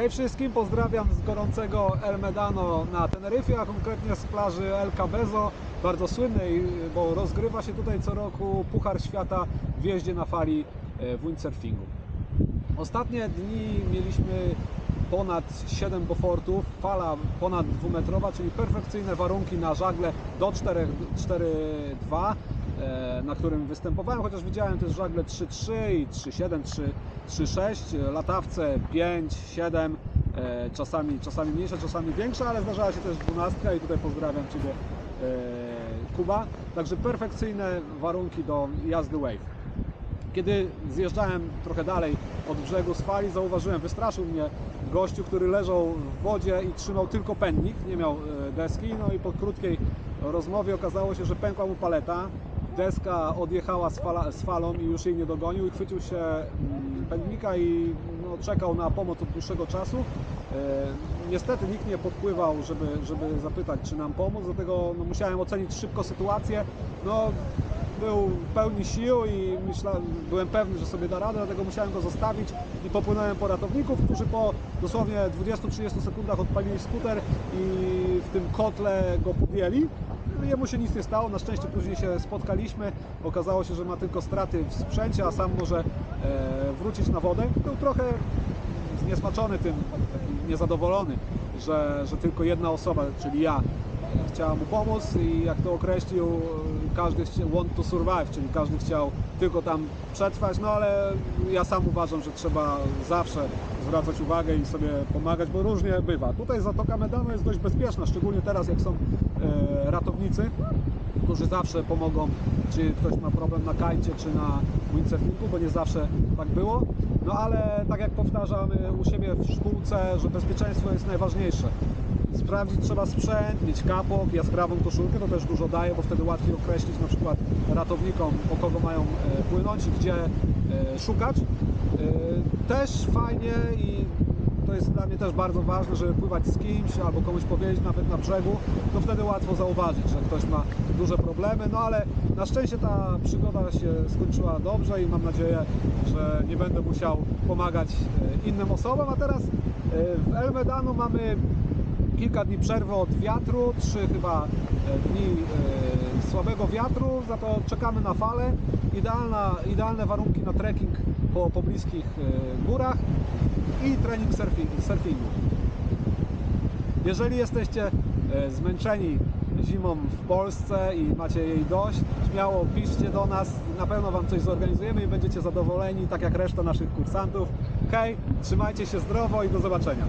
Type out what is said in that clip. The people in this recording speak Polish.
Hej wszystkim, pozdrawiam z gorącego El Medano na Teneryfie, a konkretnie z plaży El Cabezo, bardzo słynnej, bo rozgrywa się tutaj co roku Puchar Świata w jeździe na fali e, w windsurfingu. Ostatnie dni mieliśmy ponad 7 bofortów, fala ponad dwumetrowa, czyli perfekcyjne warunki na żagle do 4,2, e, na którym występowałem, chociaż widziałem też żagle 3,3 i 3,7, 3, 3,6, latawce 5, 7, e, czasami, czasami mniejsze, czasami większe, ale zdarzała się też 12 i tutaj pozdrawiam Ciebie e, Kuba. Także perfekcyjne warunki do jazdy wave. Kiedy zjeżdżałem trochę dalej od brzegu z fali, zauważyłem, wystraszył mnie gościu, który leżał w wodzie i trzymał tylko pędnik, nie miał e, deski. No i po krótkiej rozmowie okazało się, że pękła mu paleta. Deska odjechała z, fala, z falą i już jej nie dogonił i chwycił się mm, pędnika i no, czekał na pomoc od dłuższego czasu. E, Niestety nikt nie podpływał, żeby, żeby zapytać, czy nam pomóc, dlatego no, musiałem ocenić szybko sytuację. No, był pełni sił i myślałem, byłem pewny, że sobie da radę, dlatego musiałem go zostawić i popłynąłem po ratowników, którzy po dosłownie 20-30 sekundach odpalili skuter i w tym kotle go podjęli. Jemu się nic nie stało, na szczęście później się spotkaliśmy. Okazało się, że ma tylko straty w sprzęcie, a sam może e, wrócić na wodę. Był trochę zniesmaczony tym, niezadowolony, że, że tylko jedna osoba, czyli ja, chciała mu pomóc i jak to określił, każdy want to survive, czyli każdy chciał tylko tam przetrwać, no ale ja sam uważam, że trzeba zawsze zwracać uwagę i sobie pomagać, bo różnie bywa. Tutaj Zatoka Medano jest dość bezpieczna, szczególnie teraz jak są e, ratownicy, którzy zawsze pomogą, czy ktoś ma problem na kajcie, czy na windsurfingu, bo nie zawsze tak było. No ale tak jak powtarzam y, u siebie w szkółce, że bezpieczeństwo jest najważniejsze. Sprawdzić trzeba sprzęt, mieć kapok, jaskrawą koszulkę, to też dużo daje, bo wtedy łatwiej określić na przykład ratownikom, po kogo mają e, płynąć i gdzie e, szukać. E, Też fajnie i to jest dla mnie też bardzo ważne, żeby pływać z kimś albo komuś powiedzieć nawet na brzegu, to wtedy łatwo zauważyć, że ktoś ma duże problemy, no ale na szczęście ta przygoda się skończyła dobrze i mam nadzieję, że nie będę musiał pomagać innym osobom, a teraz w El Medano mamy kilka dni przerwy od wiatru, trzy chyba e, dni e, słabego wiatru, za to czekamy na falę. Idealna, idealne warunki na trekking po pobliskich e, górach i trening surfi- surfingu. Jeżeli jesteście zmęczeni zimą w Polsce i macie jej dość, śmiało piszcie do nas, na pewno Wam coś zorganizujemy i będziecie zadowoleni, tak jak reszta naszych kursantów. Hej, trzymajcie się zdrowo i do zobaczenia.